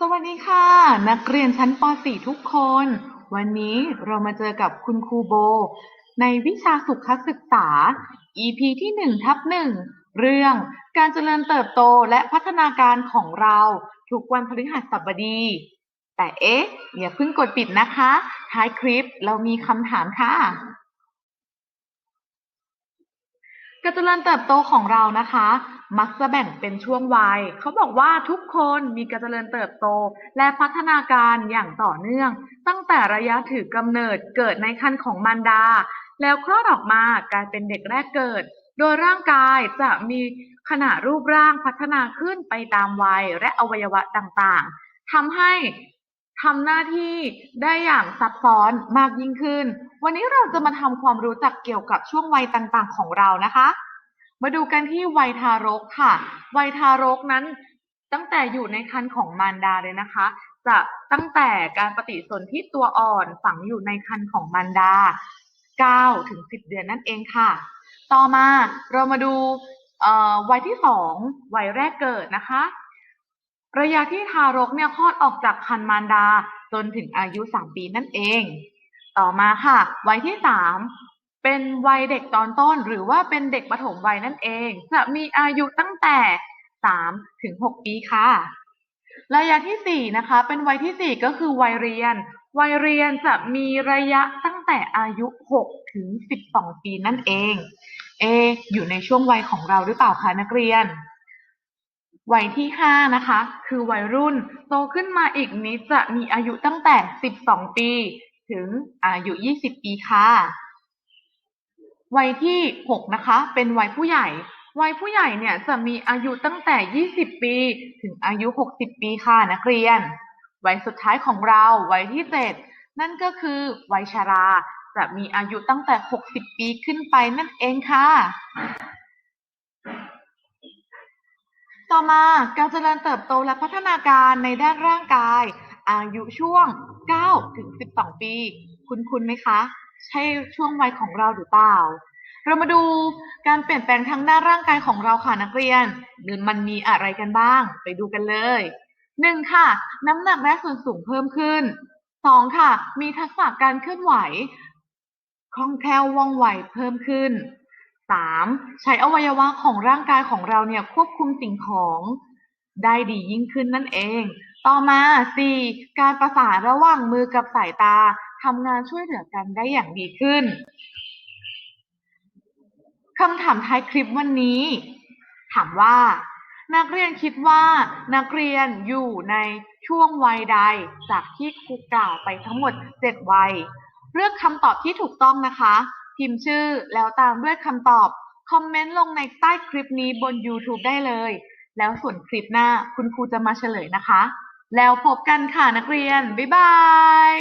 สวัสดีค่ะ นักเรียนชั้นป .4 ทุกคน วันนี้เรามาเจอกับคุณครูโบ ในวิชาสุขศึกษา EP ที่1ทับ1เรื่องการเจริญเติบโตและพัฒนาการของเราทุกวันพฤหัสบดี แต่เอ๊ะ อย่าเพิ่งกดปิดนะคะ ท้ายคลิปเรามีคำถามค่ะ การเจริญเติบโตของเรานะคะ มักจะแบ่งเป็นช่วงวัย เขาบอกว่าทุกคนมีการเจริญเติบโต และพัฒนาการอย่างต่อเนื่อง ตั้งแต่ระยะถือกำเนิดเกิดในครรภ์ของมารดา แล้วคลอดออกมากลายเป็นเด็กแรกเกิด โดยร่างกายจะมีขนาดรูปร่างพัฒนาขึ้นไปตามวัยและอวัยวะต่างๆทำให้ทำหน้าที่ได้อย่างซับซ้อนมากยิ่งขึ้น วันนี้เราจะมาทำความรู้จักเกี่ยวกับช่วงวัยต่างๆ ของเรานะคะ มาดูกันที่วัยทารกค่ะ วัยทารกนั้นตั้งแต่อยู่ในครรภ์ของมารดาเลยนะคะ จะตั้งแต่การปฏิสนธิตัวอ่อนฝังอยู่ในครรภ์ของมารดา9ถึง10 เดือนนั่นเองค่ะ ต่อมาเรามาดูวัยที่2วัยแรกเกิดนะคะ ระยะที่ทารกเนี่ยคลอดออกจากครรภ์มารดาจนถึงอายุ 3 ปีนั่นเอง ต่อมาค่ะ วัยที่3 เป็นวัยเด็กตอนต้น หรือว่าเป็นเด็กปฐมวัยนั่นเองจะมีอายุตั้งแต่3ถึง6ปีค่ะระยะที่4นะคะ เป็นวัยที่ 4 ก็คือวัยเรียน วัยเรียนจะมีระยะตั้งแต่อายุ 6 ถึง 12 ปีนั่นเอง เอ อยู่ในช่วงวัยของเราหรือเปล่าคะนักเรียน วัยที่ห้านะคะ คือวัยรุ่น โตขึ้นมาอีกนิดจะมีอายุตั้งแต่ 12 ปี ถึงอายุ 20 ปีค่ะ วัยที่ 6 นะคะ เป็นวัยผู้ใหญ่ วัยผู้ใหญ่เนี่ยจะมีอายุตั้งแต่ 20 ปี ถึงอายุ 60 ปีค่ะนักเรียน วัยสุดท้ายของเราวัยที่ 7 นั่นก็คือ วัยชรา จะมีอายุตั้งแต่ 60 ปีขึ้นไปนั่นเองค่ะ ต่อมาการเจริญเติบโตและพัฒนาการในด้านร่างกาย อายุช่วง 9 ถึง 12 ปี คุณคุณไหมคะ ใช่ช่วงวัยของเราหรือเปล่า เรามาดูการเปลี่ยนแปลงทางด้านร่างกายของเราค่ะนักเรียน มันมีอะไรกันบ้าง ไปดูกันเลย 1. ค่ะ น้ำหนักและส่วนสูงเพิ่มขึ้น 2. ค่ะ มีทักษะการเคลื่อนไหวคล่องแคล่วว่องไวเพิ่มขึ้น 3. ใช้อวัยวะของร่างกายของเราเนี่ยควบคุมสิ่งของได้ดียิ่งขึ้นนั่นเอง ต่อมา 4. การประสานระหว่างมือกับสายตา ทำงานช่วยเหลือกันได้อย่างดีขึ้นคำถามท้ายคลิปวันนี้ ถามว่า นักเรียนคิดว่านักเรียนอยู่ในช่วงวัยใด จากที่ครูกล่าวไปทั้งหมด 7 วัย เลือกคำตอบที่ถูกต้องนะคะ พิมพ์ชื่อแล้วตามด้วยคำตอบ คอมเมนต์ลงในใต้คลิปนี้บน YouTube ได้เลย แล้วส่วนคลิปหน้าคุณครูจะมาเฉลยนะคะ แล้วพบกันค่ะนักเรียน บ๊ายบาย